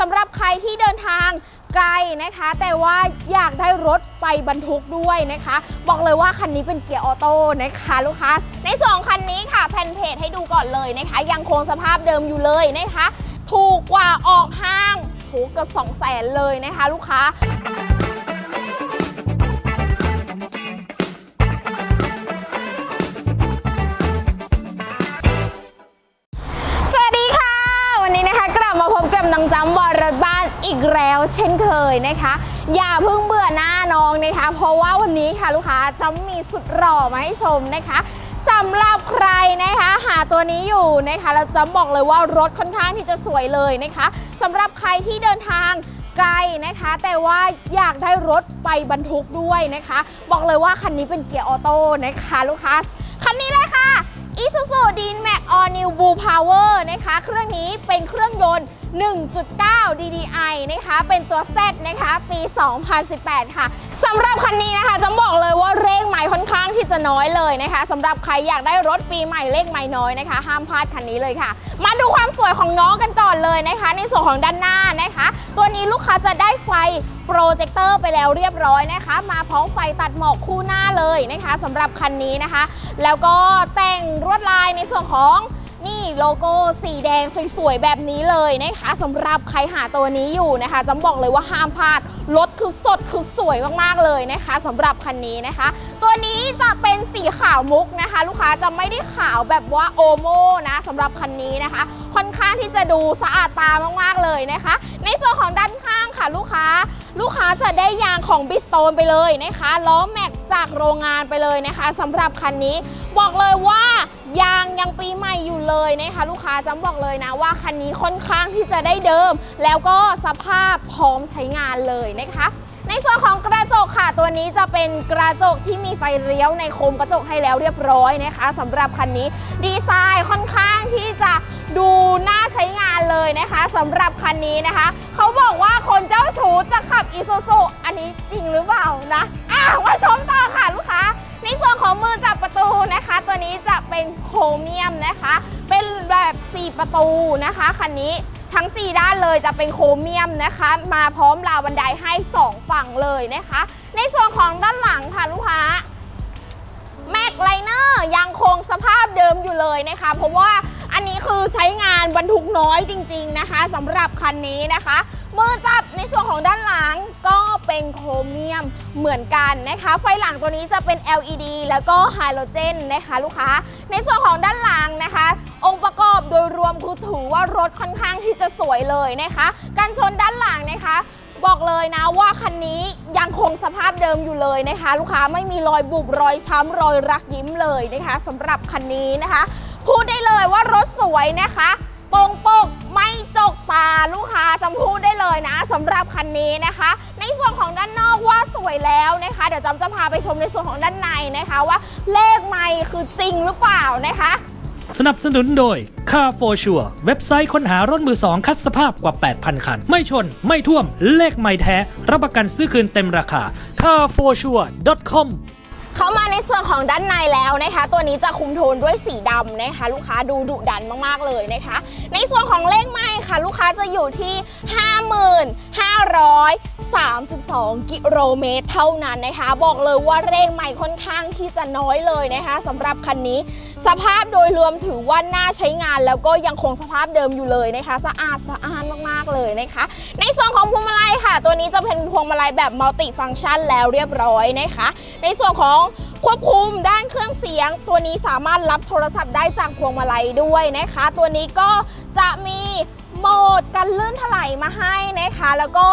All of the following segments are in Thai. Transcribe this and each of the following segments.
สำหรับใครที่เดินทางไกลนะคะ แต่ว่าอยากได้รถไปบรรทุกด้วยนะคะ บอกเลยว่าคันนี้เป็นเกียร์ออโต้นะคะลูกค้าในสองคันนี้ค่ะแผ่นเพจให้ดูก่อนเลยนะคะ ยังคงสภาพเดิมอยู่เลยนะคะ ถูกกว่าออกห้างโหเกือบ2 0 0แสนเลยนะคะ ลูกค้า อีกแล้วเช่นเคยนะคะ อย่าเพิ่งเบื่อหน้าน้องนะคะ เพราะว่าวันนี้ค่ะลูกค้าจะมีสุดหล่อมาให้ชมนะคะสำหรับใครนะคะ หาตัวนี้อยู่นะคะ เราจะบอกเลยว่ารถค่อนข้างที่จะสวยเลยนะคะสำหรับใครที่เดินทางไกลนะคะ แต่ว่าอยากได้รถไปบรรทุกด้วยนะคะ บอกเลยว่าคันนี้เป็นเกียร์ออโต้นะคะ ลูกค้าคันนี้เลยค่ะ Isuzu D-Max All New Blue Power นะคะ เครื่องนี้เป็นเครื่องยนต์1.9 DDI นะคะ เป็นตัว Z นะคะ ปี 2018 ค่ะสำหรับคันนี้นะคะจะบอกเลยว่าเลขใหม่ค่อนข้างที่จะน้อยเลยนะคะสำหรับใครอยากได้รถปีใหม่เลขใหม่น้อยนะคะ ห้ามพลาดคันนี้เลยค่ะ มาดูความสวยของน้องกันก่อนเลยนะคะ ในส่วนของด้านหน้านะคะ ตัวนี้ลูกค้าจะได้ไฟโปรเจคเตอร์ไปแล้วเรียบร้อยนะคะ มาพร้อมไฟตัดหมอกคู่หน้าเลยนะคะสำหรับคันนี้นะคะ แล้วก็แต่งลวดลายในส่วนของ นี่โลโก้สีแดงสวยๆ แบบนี้เลยนะคะสำหรับใครหาตัวนี้อยู่นะคะจำบอกเลยว่าห้ามพลาดรถคือสดคือสวยมากๆเลยนะคะสำหรับคันนี้นะคะ ตัวนี้จะเป็นสีขาวมุกนะคะ ลูกค้าจะไม่ได้ขาวแบบว่าโอโมนะสำหรับคันนี้นะคะ ค่อนข้างที่จะดูสะอาดตามากๆเลยนะคะ ในส่วนของด้านข้างค่ะลูกค้า ลูกค้าจะได้ยางของบิสโตนไปเลยนะคะล้อแม็กจากโรงงานไปเลยนะคะสำหรับคันนี้บอกเลยว่า ยางยังปีใหม่อยู่เลยนะคะลูกค้าจำบอกเลยนะว่าคันนี้ค่อนข้างที่จะได้เดิม แล้วก็สภาพพร้อมใช้งานเลยนะคะในส่วนของกระจกค่ะ ตัวนี้จะเป็นกระจกที่มีไฟเลี้ยวในโคมกระจกให้แล้วเรียบร้อยนะคะสำหรับคันนี้ดีไซน์ค่อนข้างที่จะดูน่าใช้งานเลยนะคะสำหรับคันนี้นะคะ เขาบอกว่าคนเจ้าชู้จะขับอีซูซูอันนี้จริงหรือเปล่านะอะมาชมต่อค่ะลูกค้า ในส่วนของมือจับประตูนะคะ ตัวนี้จะเป็นโครเมียมนะคะ เป็นแบบ 4 ประตูนะคะคันนี้ทั้ง 4 ด้านเลยจะเป็นโครเมียมนะคะ มาพร้อมราวบันไดให้ 2 ฝั่งเลยนะคะ ในส่วนของด้านหลังค่ะลูกค้าแม็กไลเนอร์ยังคงสภาพเดิมอยู่เลยนะคะ เพราะว่าอันนี้คือใช้งาน บรรทุกน้อยจริง ๆนะคะสำหรับคันนี้นะคะ มือจับในส่วนของด้านหลังก็เป็นโครเมียมเหมือนกันนะคะ ไฟหลังตัวนี้จะเป็น LED แล้วก็ไฮโดรเจนนะคะลูกค้า ในส่วนของด้านหลังนะคะ องค์ประกอบโดยรวมคือถือว่ารถค่อนข้างที่จะสวยเลยนะคะการชนด้านหลังนะคะบอกเลยนะว่าคันนี้ยังคงสภาพเดิมอยู่เลยนะคะ ลูกค้าไม่มีรอยบุบรอยช้ำรอยรักยิ้มเลยนะคะสำหรับคันนี้นะคะ พูดได้เลยว่ารถสวยนะคะ ตาลูกค้าจำพูดได้เลยนะสำหรับคันนี้นะคะ ในส่วนของด้านนอกว่าสวยแล้วนะคะ เดี๋ยวจำจะพาไปชมในส่วนของด้านในนะคะ ว่าเลขไม่คือจริงหรือเปล่านะคะ สนับสนุนโดย Car for Sure เว็บไซต์ค้นหารถมือสองคัดสภาพกว่า 8,000 คัน ไม่ชน ไม่ท่วม เลขไม่แท้ รับประกันซื้อคืนเต็มราคา carforsure.com เข้ามาในส่วนของด้านในแล้วนะคะ ตัวนี้จะคุมโทนด้วยสีดำนะคะ ลูกค้าดูดุดันมากๆเลยนะคะ ในส่วนของเลขไม้ค่ะ ลูกค้าจะอยู่ที่55,532 กิโลเมตร เท่านั้นนะคะ บอกเลยว่าเลขไม้ค่อนข้างที่จะน้อยเลยนะคะสำหรับคันนี้ สภาพโดยรวมถือว่าน่าใช้งานแล้วก็ยังคงสภาพเดิมอยู่เลยนะคะ สะอาดสะอ้านมากๆเลยนะคะ ในส่วนของพวงมาลัยค่ะ ตัวนี้จะเป็นพวงมาลัยแบบมัลติฟังก์ชันแล้วเรียบร้อยนะคะ ในส่วนของควบคุมด้านเครื่องเสียง ตัวนี้สามารถรับโทรศัพท์ได้จากพวงมาลัยด้วยนะคะ ตัวนี้ก็จะมีโหมดกันลื่นถลายมาให้นะคะ แล้วก็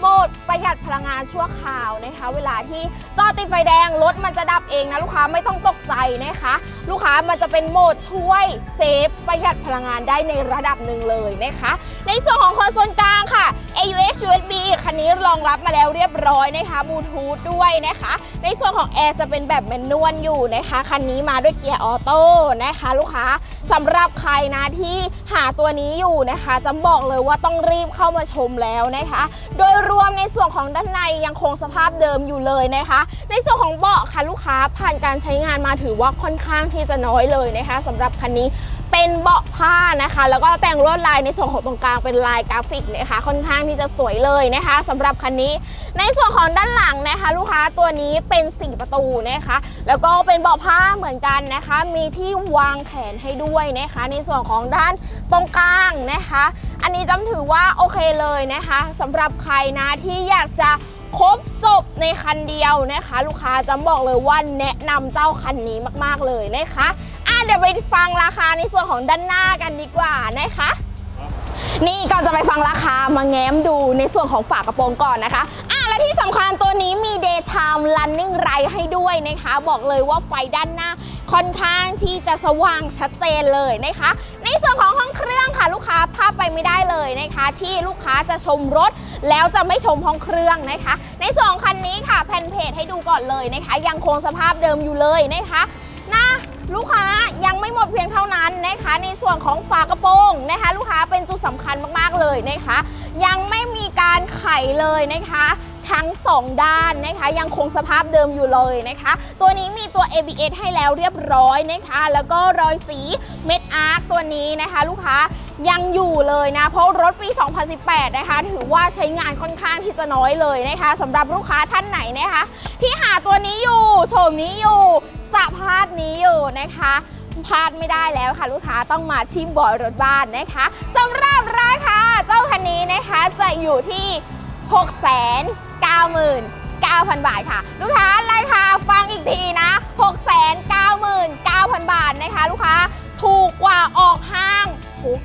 โหมดประหยัดพลังงานชั่วคราวนะคะ เวลาที่จอดติดไฟแดงรถมันจะดับเองนะลูกค้าไม่ต้องตกใจนะคะ ลูกค้ามันจะเป็นโหมดช่วยเซฟประหยัดพลังงานได้ในระดับหนึ่งเลยนะคะ ในส่วนของคอนโซลกลางค่ะ AUX USB คันนี้รองรับมาแล้วเรียบร้อยนะคะบลูทูธด้วยนะคะ ในส่วนของแอร์จะเป็นแบบแมนนวลอยู่นะคะคันนี้มาด้วยเกียร์ออโต้นะคะ ลูกค้าสำหรับใครนะที่หาตัวนี้อยู่นะคะจำบอกเลยว่าต้องรีบเข้ามาชมแล้วนะคะ โดยรวมในส่วนของด้านในยังคงสภาพเดิมอยู่เลยนะคะ ในส่วนของเบาะค่ะลูกค้าผ่านการใช้งานมาถือว่าค่อนข้างที่จะน้อยเลยนะคะสำหรับคันนี้เป็นเบาะผ้านะคะ แล้วก็แต่งลวดลายในส่วนของตรงกลางเป็นลายกราฟิกนะคะ ค่อนข้างที่จะสวยเลยนะคะสำหรับคันนี้ ในส่วนของด้านหลังนะคะ ลูกค้าตัวนี้เป็นสี่ประตูนะคะ แล้วก็เป็นเบาะผ้าเหมือนกันนะคะ มีที่วางแขนให้ด้วยนะคะ ในส่วนของด้านตรงกลางนะคะ อันนี้จำถือว่าโอเคเลยนะคะสำหรับใครนะที่อยากจะครบจบในคันเดียวนะคะ ลูกค้าจำบอกเลยว่าแนะนำเจ้าคันนี้มากๆเลยนะคะอะเดี๋ยวไปฟังราคาในส่วนของด้านหน้ากันดีกว่านะคะนี่ก่อนจะไปฟังราคามาแง้มดูในส่วนของฝากระโปรงก่อนนะคะอะและที่สำคัญตัวนี้มี daytime running light ให้ด้วยนะคะ บอกเลยว่าไฟด้านหน้า ค่อนข้างที่จะสว่างชัดเจนเลยนะคะ ในส่วนของห้องเครื่องค่ะลูกค้าพลาดไปไม่ได้เลยนะคะ ที่ลูกค้าจะชมรถ แล้วจะไม่ชมห้องเครื่องนะคะ ในส่วนของคันนี้ค่ะแผ่นเพจให้ดูก่อนเลยนะคะ ยังคงสภาพเดิมอยู่เลยนะคะหน้า ลูกค้ายังไม่หมดเพียงเท่านั้นนะคะ ในส่วนของฝากระโปรงนะคะ ลูกค้าเป็นจุดสำคัญมากๆเลยนะคะ ยังไม่มีการไขเลยนะคะ ทั้ง 2 ด้านนะคะ ยังคงสภาพเดิมอยู่เลยนะคะ ตัวนี้มีตัว ABS ให้แล้วเรียบร้อยนะคะ แล้วก็รอยสีเม็ด อาร์คตัวนี้นะคะลูกค้ายังอยู่เลยนะ เพราะรถปี 2018 นะคะ ถือว่าใช้งานค่อนข้างที่จะน้อยเลยนะคะสำหรับลูกค้าท่านไหนนะคะ ที่หาตัวนี้อยู่โฉมนี้อยู่สภาพนี้อยู่นะคะพลาดไม่ได้แล้วค่ะลูกค้าต้องมาที่บอยรถบ้านนะคะสำหรับราคาเจ้าคันนี้นะคะจะอยู่ที่ 6 9 9 0 0 0 บาทค่ะ ลูกค้าราคาฟังอีกทีนะ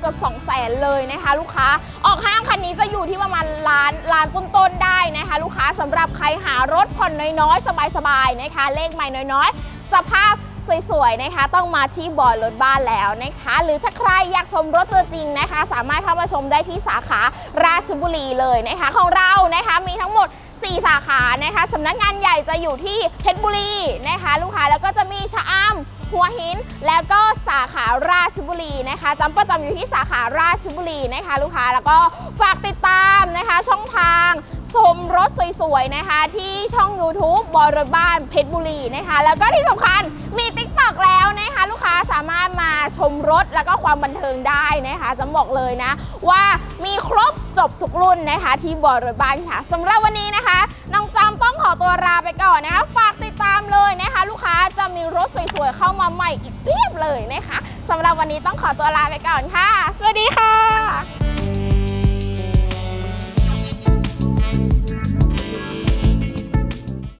กือบ2 0 0แสนเลยนะคะ ลูกค้าออกห้างคันนี้จะอยู่ที่ประมาณล้านล้านต้นๆได้นะคะ ลูกค้าสำหรับใครหารถผ่อนน้อยๆ สบายๆนะคะ เลขใหม่น้อยๆ สภาพสวยๆนะคะ ต้องมาที่บอยรถบ้านแล้วนะคะ หรือถ้าใครอยากชมรถตัวจริงนะคะ สามารถเข้ามาชมได้ที่สาขาราชบุรีเลยนะคะ ของเรานะคะมีทั้งหมด 4 สาขานะคะสำนักงานใหญ่จะอยู่ที่เพชรบุรีนะคะ ลูกค้าแล้วก็จะมีชะอำ หัวหิน แล้วก็สาขาราชบุรีนะคะจำประจำอยู่ที่สาขาราชบุรีนะคะ ลูกค้าแล้วก็ฝากติดตามนะคะ ช่องทางชมรถสวยๆนะคะ ที่ช่อง YouTube บอยรถบ้านเพชรบุรีนะคะ แล้วก็ที่สำคัญมี t ิ k t o k แล้วนะคะ ลูกค้าสามารถมาชมรถแล้วก็ความบันเทิงได้นะคะจะบอกเลยนะ ว่ามีครบจบทุกรุ่นนะคะ ที่บอยรถบ้านค่ะสำหรับวันนี้นะคะน้องจำต้องขอตัวลาไปก่อนนะคะ ฝากติดตาม วยๆเข้ามาใหม่อีกเพียบเลยนะคะสำหรับวันนี้ต้องขอตัวลาไปก่อนค่ะ สวัสดีค่ะ